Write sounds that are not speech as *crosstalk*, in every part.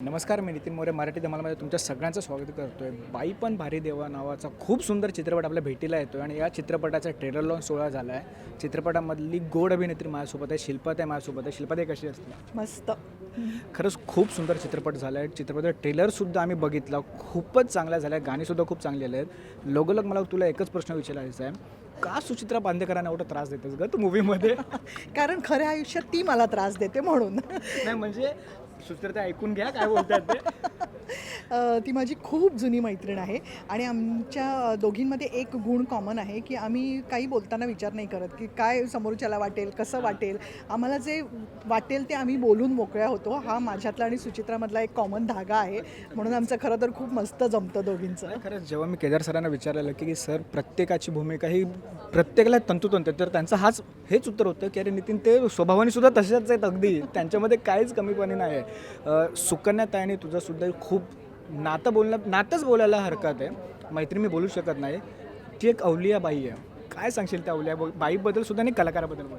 नमस्कार मी नितीन मोरे मराठी धमालमध्ये तुमच्या सगळ्यांचं स्वागत करतो आहे बाई पण भारी देवा नावाचा खूप सुंदर चित्रपट आपल्या भेटीला येतो आणि या चित्रपटाचा ट्रेलर लॉन्च सोहळा झाला आहे चित्रपटामधली गोड अभिनेत्री माझ्यासोबत आहे शिल्पात आहे माझ्यासोबत आहे. शिल्पात कशी असते मस्त. खरंच खूप सुंदर चित्रपट झाला आहे चित्रपटाचा ट्रेलरसुद्धा आम्ही बघितला. खूपच चांगला झाला आहे गाणीसुद्धा खूप चांगली आले आहेत लोगोलग मला तुला एकच प्रश्न विचारायचा आहे. का सुचित्रा बांदेकरांना एवढा त्रास देतेस ग तू मूवीमध्ये *laughs* कारण खऱ्या आयुष्यात ती मला त्रास देते म्हणून. नाही म्हणजे सुचित्रा ऐकून घ्या काय बोलतात ते. *laughs* माझी खूप जुनी मैत्रीण आहे आणि आमच्या दोघींमध्ये एक गुण कॉमन आहे की आम्ही काही बोलताना विचार नाही करत की काय समोरच्याला वाटेल कसं वाटेल. आम्हाला जे वाटेल ते आम्ही बोलून मोकळ्या होतो. हा माझ्यातला आणि सुचित्रामधला एक कॉमन धागा आहे. म्हणून आमचं खरं तर खूप मस्त जमतं दोघींचं. खरंच जेव्हा मी केदार सरांना विचारलेलं की सर प्रत्येकाची भूमिका ही प्रत्येकाला तंतोतंत. तर त्यांचं हाच हेच उत्तर होतं की अरे नितीन ते स्वभावाने सुद्धा तशाच आहेत अगदी. त्यांच्यामध्ये काहीच कमीपणी नाही आहे अं, सुकन्या आणि तुझंसुद्धा खूप नातं बोलणं नातंच बोलायला हरकत आहे. मैत्री मी बोलू शकत नाही. ती एक अवलिया बाई आहे. काय सांगशील त्या अवलिया बाईबद्दल सुद्धा आणि कलाकाराबद्दल पण.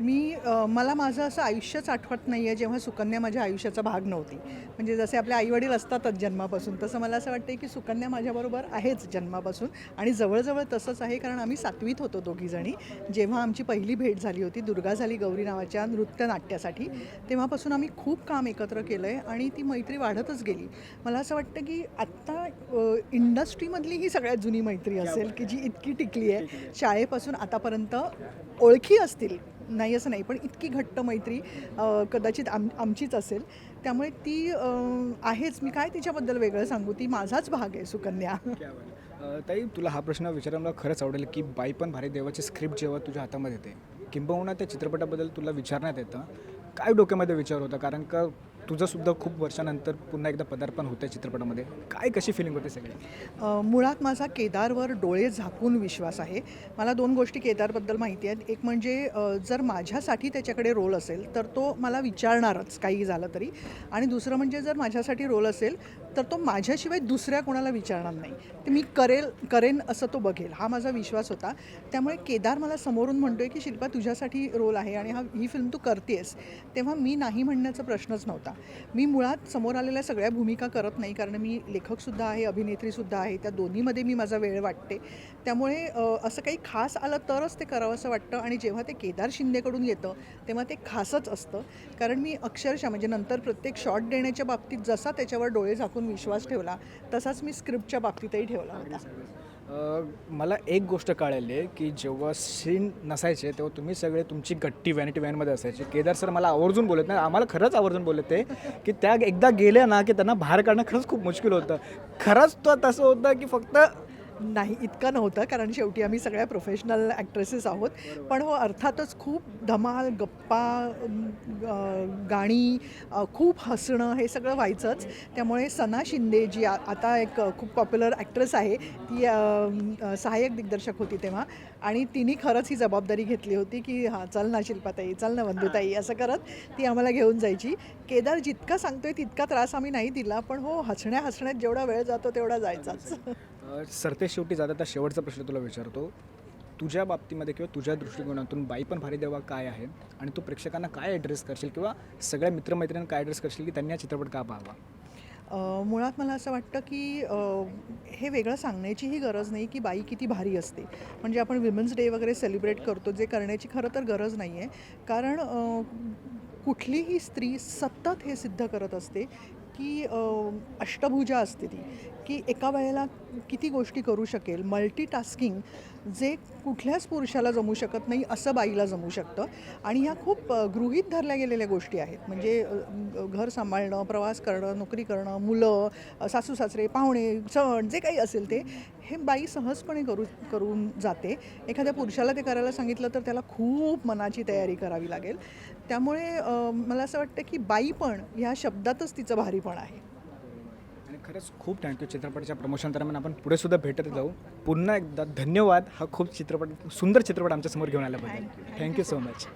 मी मला माझं असं आयुष्यच आठवत नाही आहे जेव्हा सुकन्या माझ्या आयुष्याचा भाग नव्हती. म्हणजे जसे आपले आईवडील असतातच जन्मापासून तसं मला असं वाटतं की सुकन्या माझ्याबरोबर आहेच जन्मापासून आणि जवळजवळ तसंच आहे कारण आम्ही सातवीत होतो दोघीजणी जेव्हा आमची पहिली भेट झाली होती दुर्गा झाली गौरी नावाच्या नृत्यनाट्यासाठी तेव्हापासून आम्ही खूप काम एकत्र केलं आहे आणि ती मैत्री वाढतच गेली. मला असं वाटतं की आत्ता इंडस्ट्रीमधली ही सगळ्यात जुनी मैत्री असेल की जी इतकी टिकली आहे. शाळेपासून आतापर्यंत ओळखी असतील. नाही असं नाही पण इतकी घट्ट मैत्री कदाचित आम आमचीच असेल. त्यामुळे ती आहेच. मी काय तिच्याबद्दल वेगळं सांगू? ती माझाच भाग आहे सुकन्या. ताई तुला हा प्रश्न विचारायला खरंच आवडेल की बाई पण भारी देवाची स्क्रिप्ट जेव्हा तुझ्या हातामध्ये येते किंबहुना त्या चित्रपटाबद्दल तुला विचारण्यात येतं. काय डोक्यामध्ये विचार होता? कारण का तुझंसुद्धा खूप वर्षानंतर पुन्हा एकदा पदार्पण होतं चित्रपटामध्ये. काय कशी फिलिंग होते सगळी? मुळात माझा केदारवर डोळे झाकून विश्वास आहे. मला दोन गोष्टी केदारबद्दल माहिती आहेत. एक म्हणजे जर माझ्यासाठी त्याच्याकडे रोल असेल तर तो मला विचारणारच काही झालं तरी. आणि दुसरं म्हणजे जर माझ्यासाठी रोल असेल तर तो माझ्याशिवाय दुसऱ्या कोणाला विचारणार नाही. ते मी करेल करेन असं तो बघेल. हा माझा विश्वास होता. त्यामुळे केदार मला समोरून म्हणतोय की शिल्पा तुझ्यासाठी रोल आहे आणि हा ही फिल्म तू करतेस तेव्हा मी नाही म्हणण्याचा प्रश्नच नव्हता. मी मुळात समोर आलेल्या सगळ्या भूमिका करत नाही कारण मी लेखकसुद्धा आहे अभिनेत्रीसुद्धा आहे त्या दोन्हीमध्ये मी माझा वेळ वाटते. त्यामुळे असं काही खास आलं तरच ते करावं असं वाटतं आणि जेव्हा ते केदार शिंदेकडून येतं तेव्हा ते खासच असतं. कारण मी अक्षरशः म्हणजे नंतर प्रत्येक शॉट देण्याच्या बाबतीत जसा त्याच्यावर डोळे झाकून विश्वास ठेवला तसाच मी स्क्रिप्टच्या बाबतीतही ठेवला होता. मला एक गोष्ट कळाली आहे की जेव्हा सीन नसायचे तेव्हा तुम्ही सगळे तुमची गट्टी व्हॅनिटी व्हॅनमध्ये असायचे. केदार सर मला आवर्जून बोलत नाही आम्हाला खरंच आवर्जून बोलत ते की त्या एकदा गेल्या ना की त्यांना बाहेर काढणं खरंच खूप मुश्किल होतं. खरंच तो तसं होतं की फक्त नाही इतकं नव्हतं कारण शेवटी आम्ही सगळ्या प्रोफेशनल ॲक्ट्रेसेस आहोत. पण हो अर्थातच खूप धमाल गप्पा गाणी खूप हसणं हे सगळं व्हायचंच. त्यामुळे सना शिंदे जी आ- आता एक खूप पॉप्युलर ॲक्ट्रेस आहे ती सहाय्यक दिग्दर्शक होती तेव्हा. आणि तिने खरंच ही जबाबदारी घेतली होती की हां चल ना शिल्पाताई चल ना बंधुताई असं करत ती आम्हाला घेऊन जायची. केदार जितका सांगतोय तितका त्रास आम्ही नाही दिला पण हो हसण्या हसण्यात जेवढा वेळ जातो तेवढा जायचाच. सरते शेवटी जाता त्या शेवटचा प्रश्न तुला विचारतो. तुझ्या बाबतीमध्ये किंवा तुझ्या दृष्टिकोनातून बाई पण भारी देवा काय आहे? आणि तू प्रेक्षकांना काय ॲड्रेस करशील किंवा सगळ्या मित्रमैत्रिणींना काय ॲड्रेस करशील की त्यांनी हा चित्रपट का पाहावा? मुळात मला असं वाटतं की हे वेगळं सांगण्याचीही गरज नाही की बाई किती भारी असते. म्हणजे आपण विमेन्स डे वगैरे सेलिब्रेट करतो जे करण्याची खरं तर गरज नाही आहे कारण कुठलीही स्त्री सतत हे सिद्ध करत असते की अष्टभुजा असते ती की एका वेळेला किती गोष्टी करू शकेल. मल्टीटास्किंग जे कुठल्याच पुरुषाला जमू शकत नाही असं बाईला जमू शकतं. आणि ह्या खूप गृहीत धरल्या गेलेल्या गोष्टी आहेत. म्हणजे घर सांभाळणं प्रवास करणं नोकरी करणं मुलं सासू सासरे पाहुणे सण जे काही असेल ते हे बाई सहजपणे करू करून जाते. एखाद्या पुरुषाला ते करायला सांगितलं तर त्याला खूप मनाची तयारी करावी लागेल. त्यामुळे मला असं वाटतं की बाई पण ह्या शब्दातच तिचं भारीपण आहे. आणि खरंच खूप थँक्यू चित्रपटाच्या प्रमोशन दरम्यान आपण पुढे सुद्धा भेटत जाऊ. पुन्हा एकदा धन्यवाद. हा खूप चित्रपट सुंदर चित्रपट आमच्यासमोर घेऊन आल्याबद्दल. Thank you so much